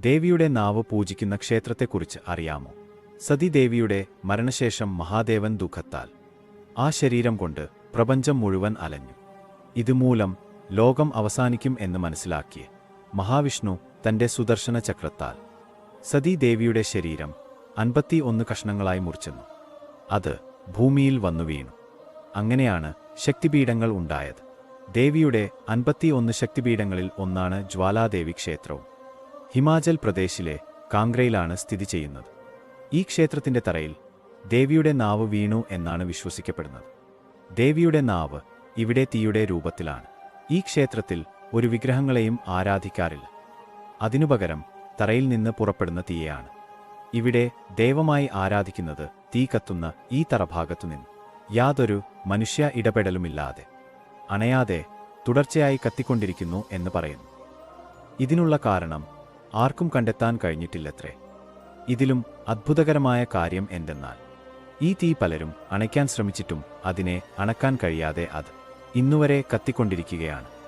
ദേവിയുടെ നാവ് പൂജിക്കുന്ന ക്ഷേത്രത്തെക്കുറിച്ച് അറിയാമോ? സതിദേവിയുടെ മരണശേഷം മഹാദേവൻ ദുഃഖത്താൽ ആ ശരീരം കൊണ്ട് പ്രപഞ്ചം മുഴുവൻ അലഞ്ഞു. ഇതുമൂലം ലോകം അവസാനിക്കും എന്ന് മനസ്സിലാക്കിയ മഹാവിഷ്ണു തന്റെ സുദർശന ചക്രത്താൽ സതീദേവിയുടെ ശരീരം അൻപത്തി ഒന്ന് കഷ്ണങ്ങളായി മുറിച്ചെന്നു. അത് ഭൂമിയിൽ വന്നു വീണു. അങ്ങനെയാണ് ശക്തിപീഠങ്ങൾ ഉണ്ടായത്. ദേവിയുടെ അൻപത്തി ഒന്ന് ശക്തിപീഠങ്ങളിൽ ഒന്നാണ് ജ്വാലാദേവി ക്ഷേത്രവും. ഹിമാചൽ പ്രദേശിലെ കാംഗ്രയിലാണ് സ്ഥിതി ചെയ്യുന്നത്. ഈ ക്ഷേത്രത്തിന്റെ തറയിൽ ദേവിയുടെ നാവ് വീണു എന്നാണ് വിശ്വസിക്കപ്പെടുന്നത്. ദേവിയുടെ നാവ് ഇവിടെ തീയുടെ രൂപത്തിലാണ്. ഈ ക്ഷേത്രത്തിൽ ഒരു വിഗ്രഹങ്ങളെയും ആരാധിക്കാറില്ല. അതിനുപകരം തറയിൽ നിന്ന് പുറപ്പെടുന്ന തീയാണ് ഇവിടെ ദൈവമായി ആരാധിക്കുന്നത് തീ കത്തുന്ന ഈ തറഭാഗത്തുനിന്ന് യാതൊരു മനുഷ്യ ഇടപെടലുമില്ലാതെ അണയാതെ തുടർച്ചയായി കത്തിക്കൊണ്ടിരിക്കുന്നു എന്ന് പറയുന്നു. ഇതിനുള്ള കാരണം ആർക്കും കണ്ടെത്താൻ കഴിഞ്ഞിട്ടില്ലത്രേ. ഇതിലും അത്ഭുതകരമായ കാര്യം എന്തെന്നാൽ ഈ തീ പലരും അണയ്ക്കാൻ ശ്രമിച്ചിട്ടും അതിനെ അണക്കാൻ കഴിയാതെ അത് ഇന്നുവരെ കത്തിക്കൊണ്ടിരിക്കുകയാണ്.